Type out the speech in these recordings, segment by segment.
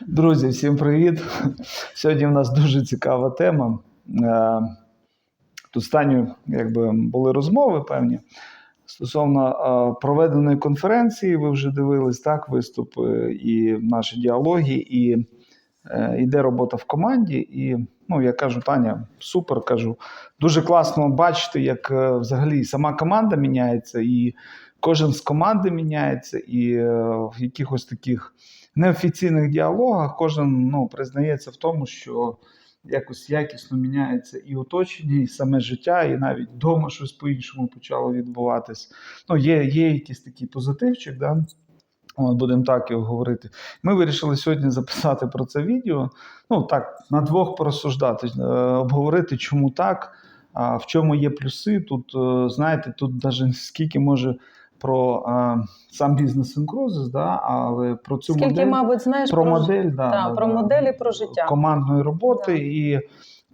Друзі, всім привіт! Сьогодні в нас дуже цікава тема. Е, Тут останньо якби були розмови певні стосовно е, проведеної конференції. Ви вже дивились так, виступи і наші діалоги, і йде робота в команді. І ну, я кажу, Таня, супер кажу. Дуже класно бачити, як е, взагалі сама команда міняється, і кожен з команди міняється, і е, в якихось таких неофіційних діалогах кожен ну, признається в тому, що якось якісно міняється і оточення, і саме життя, і навіть вдома щось по-іншому почало відбуватись. Ну, є, є якийсь такий позитивчик, да? От, будемо так його говорити. Ми вирішили сьогодні записати про це відео. Ну так, на двох порозсуждати, е, обговорити, чому так, а в чому є плюси. Тут, е, знаєте, тут навіть скільки може про е, сам бізнес інкрузис, да, але про цю Скільки, модель, мабуть, знаєш про ж- модель, да, та, да, про да, моделі, про життя. командної роботи. Да. І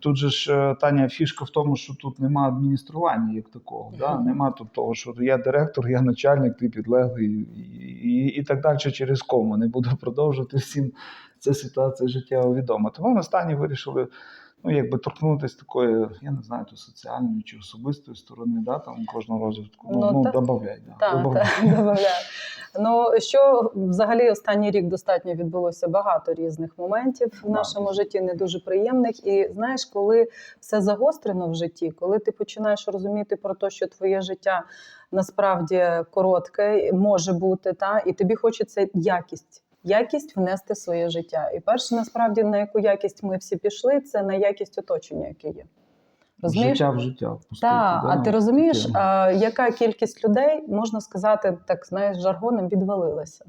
тут же ж е, Таня фішка в тому, що тут нема адміністрування як такого. Да? Нема тут того, що я директор, я начальник, ти підлеглий, і, і, і так далі через кому. Не буду продовжувати всім. Ця ситуація життєво відома. Тому ми останні вирішили. Ну, якби торкнутися такої, я не знаю, то соціальної чи особистої сторони, да, там кожного розвитку. Ну, Ну, ну, добавляй, да, Так, добавляй. так, добавляю. Ну що взагалі останній рік достатньо відбулося багато різних моментів в нашому житті, не дуже приємних. І знаєш, коли все загострено в житті, коли ти починаєш розуміти про те, що твоє життя насправді коротке, може бути, та і тобі хочеться якість. Якість внести в своє життя. І перше, насправді, на яку якість ми всі пішли, це на якість оточення, яке є. Розумієш? Життя в життя. Так, да, а ти розумієш, а, яка кількість людей, можна сказати, так знаєш, жаргоном відвалилася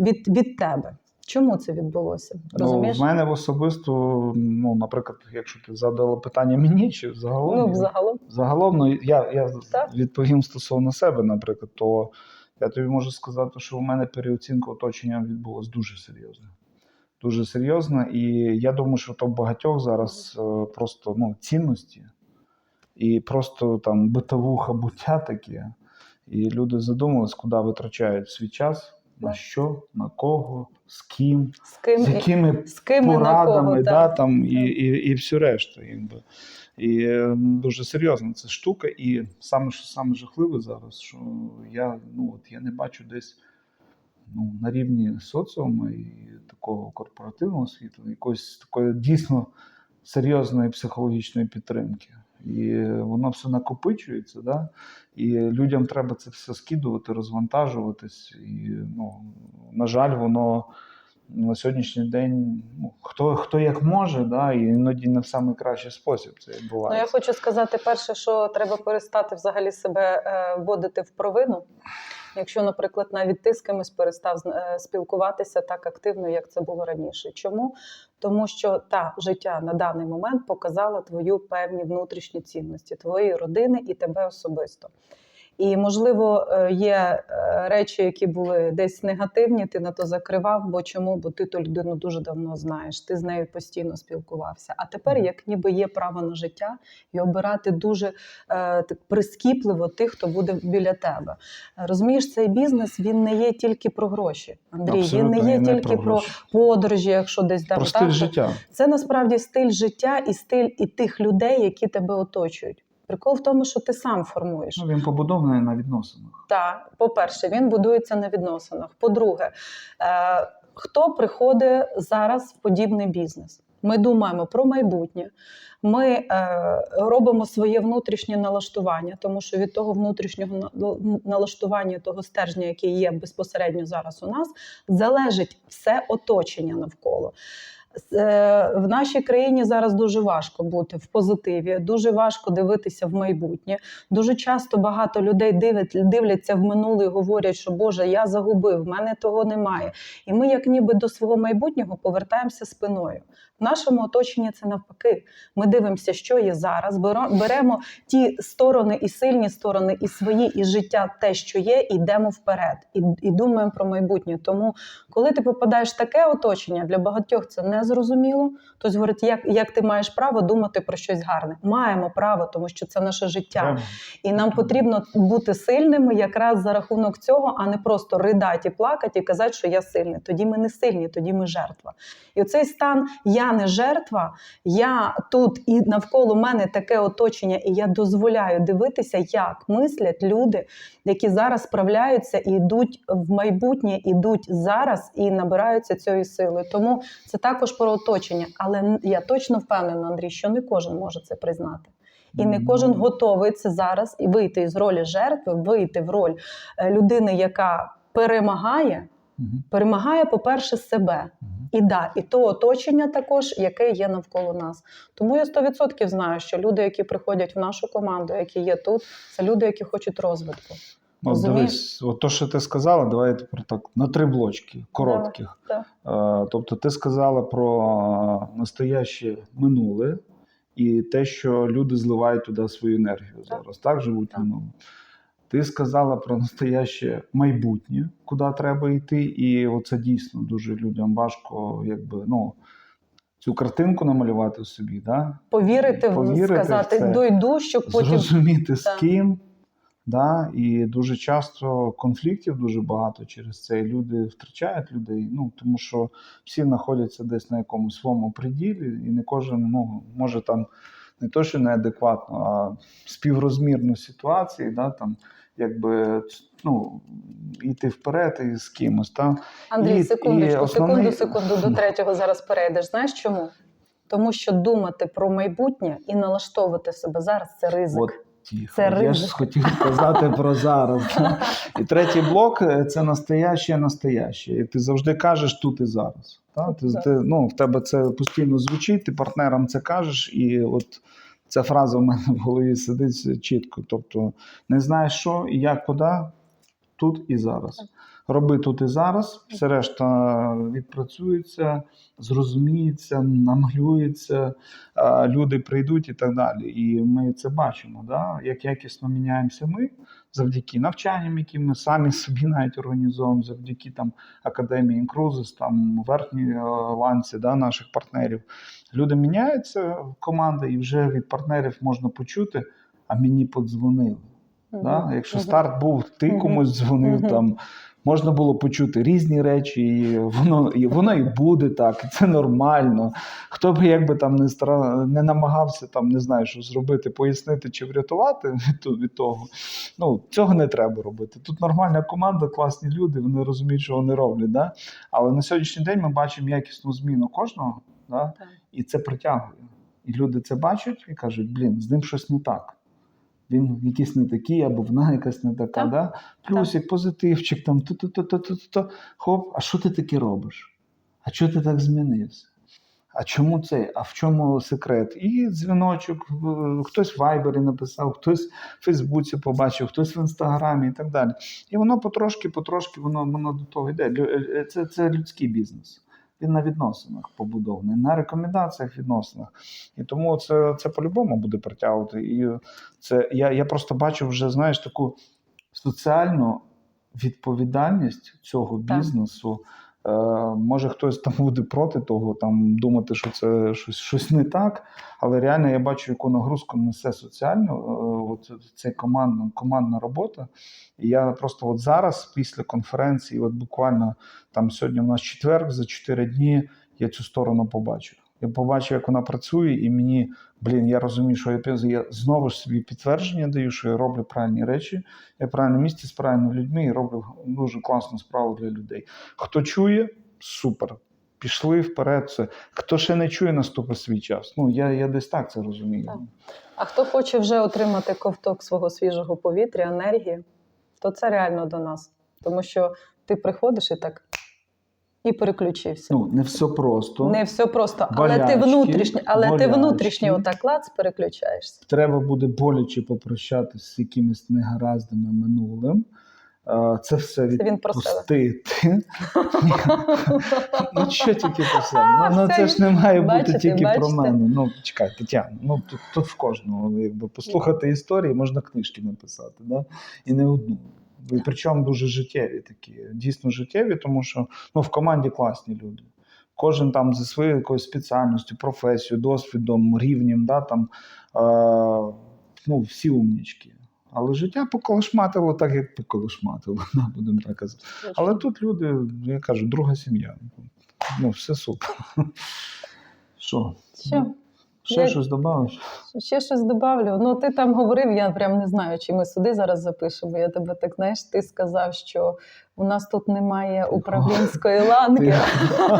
від, від тебе? Чому це відбулося? Розумієш? Ну, в мене особисто, ну, наприклад, якщо ти задала питання мені чи загалом, Ну, взагалом. загалом ну, я, я Так. відповім стосовно себе, наприклад, то я тобі можу сказати, що у мене переоцінка оточення відбулась дуже серйозно. Дуже серйозно, і я думаю, що то в багатьох зараз е, просто ну, цінності і просто там битовуха буття таке. І люди задумались, куди витрачають свій час, на що, на кого, з ким, З ким, з якими з ким і на порадами, кого, да, так. там, і, і, і все решта. Якби. І е, дуже серйозна ця штука. І саме, що саме жахливе зараз, що я, ну, от, я не бачу десь ну, на рівні соціуму і такого корпоративного світу, якоїсь такої дійсно серйозної психологічної підтримки. І воно все накопичується, да? і людям треба це все скидувати, розвантажуватись. І, ну, на жаль, воно на сьогоднішній день ну, хто, хто як може, да? і іноді не в найкращий спосіб це Ну, я хочу сказати, перше, що треба перестати взагалі себе е, вводити в провину. Якщо, наприклад, навіть ти з кимось перестав е, спілкуватися так активно, як це було раніше. Чому? Тому що та життя на даний момент показала твою певні внутрішні цінності, твоєї родини і тебе особисто. І, можливо, е, є е, речі, які були десь негативні, ти на то закривав. Бо чому? Бо ти ту людину дуже давно знаєш, ти з нею постійно спілкувався. А тепер, як ніби є право на життя, і обирати дуже е, так прискіпливо тих, хто буде біля тебе. Розумієш, цей бізнес він не є тільки про гроші. Андрій, Абсолютно, він не є не тільки про, гроші. подорожі, якщо десь там Про стиль так, життя. це насправді стиль життя і стиль і тих людей, які тебе оточують. Прикол в тому, що ти сам формуєш. Ну, він побудований на відносинах. Так, по-перше, він будується на відносинах. По-друге, е, хто приходить зараз в подібний бізнес? Ми думаємо про майбутнє. Ми е, робимо своє внутрішнє налаштування, тому що від того внутрішнього налаштування, того стержня, який є безпосередньо зараз у нас, залежить все оточення навколо. Е, В нашій країні зараз дуже важко бути в позитиві, дуже важко дивитися в майбутнє. Дуже часто багато людей дивляться в минуле і говорять, що Боже, я загубив, в мене того немає. І ми, як ніби до свого майбутнього, повертаємося спиною. В нашому оточенні це навпаки. Ми дивимося, що є зараз. Беремо ті сторони і сильні сторони, і свої, і життя, те, що є, і йдемо вперед, і, і думаємо про майбутнє. Тому Коли ти попадаєш в таке оточення, для багатьох це не зрозуміло. Хтось говорить, як, як ти маєш право думати про щось гарне? Маємо право, тому що це наше життя. І нам потрібно бути сильними якраз за рахунок цього, а не просто ридати і плакати і казати, що я сильний. Тоді ми не сильні, тоді ми жертва. І оцей стан я не жертва, я тут і навколо мене таке оточення, і я дозволяю дивитися, як мислять люди, які зараз справляються і йдуть в майбутнє, ідуть зараз і набираються цієї сили. Тому це також про оточення. Але я точно впевнена, Андрій, що не кожен може це признати. І не кожен готовий це зараз і вийти із ролі жертви, вийти в роль е, людини, яка перемагає. Перемагає, по-перше, себе. І да, і то оточення також, яке є навколо нас. Тому я 100% знаю, що люди, які приходять в нашу команду, які є тут, це люди, які хочуть розвитку. От дивись, от то, що ти сказала, давай тепер так на три блочки коротких. Так. Е, Тобто, ти сказала про настояще минуле і те, що люди зливають туди свою енергію Так. зараз, так живуть Так. Ти сказала про настояще майбутнє, куди треба йти, і оце дійсно дуже людям важко, якби ну. Цю картинку намалювати собі, да? Повірити, в Повірити в сказати це. дойду, щоб потім зрозуміти з ким. Да? І дуже часто конфліктів дуже багато через це. І люди втрачають людей. Ну тому що всі знаходяться десь на якомусь своєму приділі, і не кожен ну, може там не то, що неадекватно, а співрозмірно ситуації, да, там, якби ну, йти вперед і з кимось. Та? Андрій, І- секундочку, і основний- секунду, секунду до третього зараз перейдеш. Знаєш чому? Тому що думати про майбутнє і налаштовувати себе зараз це ризик. От Тихо. Це Я ж хотів сказати про зараз. І третій блок е, це настояще, настояще. І ти завжди кажеш тут і зараз. Та? Ти, ти, ну, в тебе це постійно звучить, ти партнерам це кажеш, і от ця фраза в мене в голові сидить чітко. Тобто не знаєш що і як куди, тут і зараз. Роби тут і зараз, все решта відпрацюється, зрозуміється, намалюється, люди прийдуть і так далі. І ми це бачимо, да? як якісно міняємося ми завдяки навчанням, які ми самі собі навіть організовуємо, завдяки там академії Інкрузис, там верхній е, ланці да, наших партнерів. Люди міняються команди, і вже від партнерів можна почути, а мені подзвонили. Да? Якщо старт був, ти комусь дзвонив, там можна було почути різні речі, і воно, і воно і буде так, і це нормально. Хто б якби там не стара, не намагався там, не знаю, що зробити, пояснити чи врятувати від, від того. Ну, цього не треба робити. Тут нормальна команда, класні люди, вони розуміють, що вони роблять. Да? Але на сьогоднішній день ми бачимо якісну зміну кожного, да? І це притягує. І люди це бачать і кажуть: блін, з ним щось не так. Він якийсь не такий, або вона якась не така. Так. Да? Плюсик, позитивчик, там то-то-то-то-то. Хоп, а що ти таке робиш? А чого ти так змінився? А чому це? А в чому секрет? І дзвіночок, хтось в Вайбері написав, хтось в Фейсбуці побачив, хтось в Інстаграмі і так далі. І воно потрошки, потрошки воно, воно до того йде. Е, Це, це людський бізнес. Він на відносинах побудований, на рекомендаціях відносинах. І тому це, це по-любому буде притягувати. І це я, я просто бачу вже, знаєш, таку соціальну відповідальність цього бізнесу. Е, може, хтось там буде проти того, там думати, що це щось, щось не так. Але реально я бачу, яку нагрузку несе соціальну е, от це командна, командна робота. І я просто от зараз, після конференції, от буквально там сьогодні у нас четверг, за 4 дні я цю сторону побачив. Я побачив, як вона працює, і мені, блін, я розумію, що я, я знову ж собі підтвердження даю, що я роблю правильні речі, я в правильному місці з правильними людьми і роблю дуже класну справу для людей. Хто чує, супер. Пішли вперед. Це. Хто ще не чує, наступить свій час. Ну, я, я десь так це розумію. Так. А хто хоче вже отримати ковток свого свіжого повітря, енергії, то це реально до нас. Тому що ти приходиш і так і переключився. Ну, не все просто. Не все просто, але ти болячки, внутрішньо, але ти болячки. внутрішньо отак клац переключаєшся. Треба буде боляче попрощатися з якимись негараздами минулим. Це все відпустити. Ну, що тільки про себе? Ну, Це ж не має бути тільки про мене. Ну, чекай, Тетяна, ну тут, тут в кожного, якби послухати історії, можна книжки написати, да? і не одну. І причому дуже життєві такі, дійсно життєві, тому що ну, в команді класні люди. Кожен там зі своєю якоюсь спеціальністю, професією, досвідом, рівнем, да, там, е, ну, всі умнічки. Але життя поколошматило так, як поколошматило, да, будемо так казати. Але тут люди, я кажу, друга сім'я. Ну, все супер. Що? Що? Ще Я- щось додавиш? Ще щось добавлю. Ну, ти там говорив, я прям не знаю, чи ми сюди зараз запишемо. Я тебе так знаєш, ти сказав, що у нас тут немає управлінської ланки.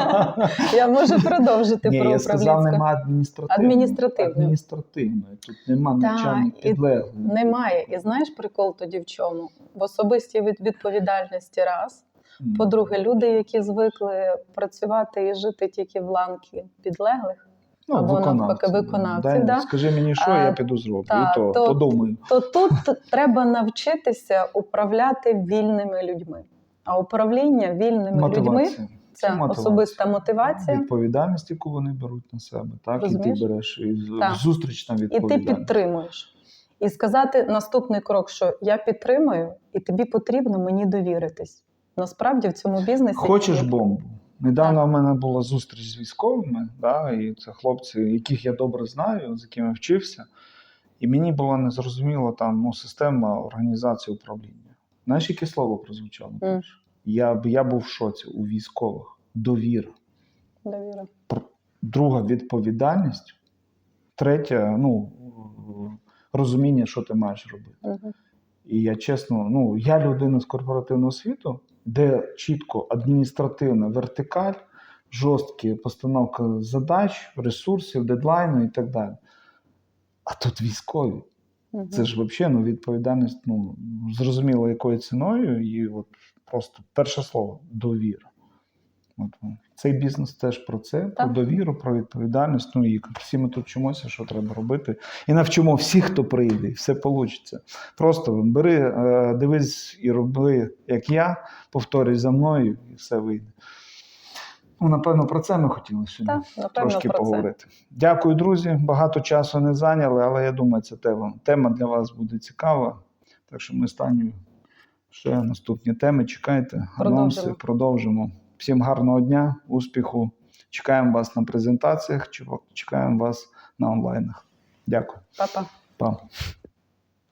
Я можу продовжити Ні, про я сказав, управлінську. нема адміністративної. Адміністративної. Адміністративної. Тут нема Так, навчання підлеглих. Немає. І знаєш прикол тоді в чому? В особистій від- відповідальності раз. По-друге, люди, які звикли працювати і жити тільки в ланки підлеглих, Ну, або навпаки, виконавці, Дай, да. Скажи мені, що А, я піду зроблю. та, і то, то- подумаю. то тут треба навчитися управляти вільними людьми. А управління вільними людьми Мотивація. це мотивація. особиста мотивація, Відповідальність, яку вони беруть на себе, так? Розумієш? І ти береш і Так. зустрічна і ти підтримуєш. І сказати наступний крок, що я підтримую, і тобі потрібно мені довіритись. Насправді в цьому бізнесі Хочеш бомбу? Недавно у мене була зустріч з військовими, да, і це хлопці, яких я добре знаю, з якими вчився. І мені було незрозуміло там ну, система організації управління. Знаєш, яке слово прозвучало? Перше? Я, я був в шоці у військових. Довіра. довіра. Друга відповідальність. Третя, ну, розуміння, що ти маєш робити. Мгм. І я чесно, ну я людина з корпоративного світу, де чітко адміністративна вертикаль, жорсткі постановка задач, ресурсів, дедлайну і так далі. А тут військові. Це ж взагалі ну, відповідальність, ну, зрозуміло, якою ціною, і от просто перше слово довіра. От, ну, цей бізнес теж про це, про довіру, про відповідальність. Ну і всі ми тут вчимося, що треба робити. І навчимо всіх, хто прийде, і все вийде. Просто бери, е, дивись і роби, як я, повторюй за мною, і все вийде. Ну, напевно, про це ми хотіли сьогодні Так, напевно, трошки про це. поговорити. Дякую, друзі. Багато часу не зайняли, але я думаю, ця тема, тема для вас буде цікава. Так що ми станемо ще наступні теми. Чекайте, анонси, Продовжимо. продовжимо. Всім гарного дня, успіху. Чекаємо вас на презентаціях, чекаємо вас на онлайнах. Дякую. Па-па. Па.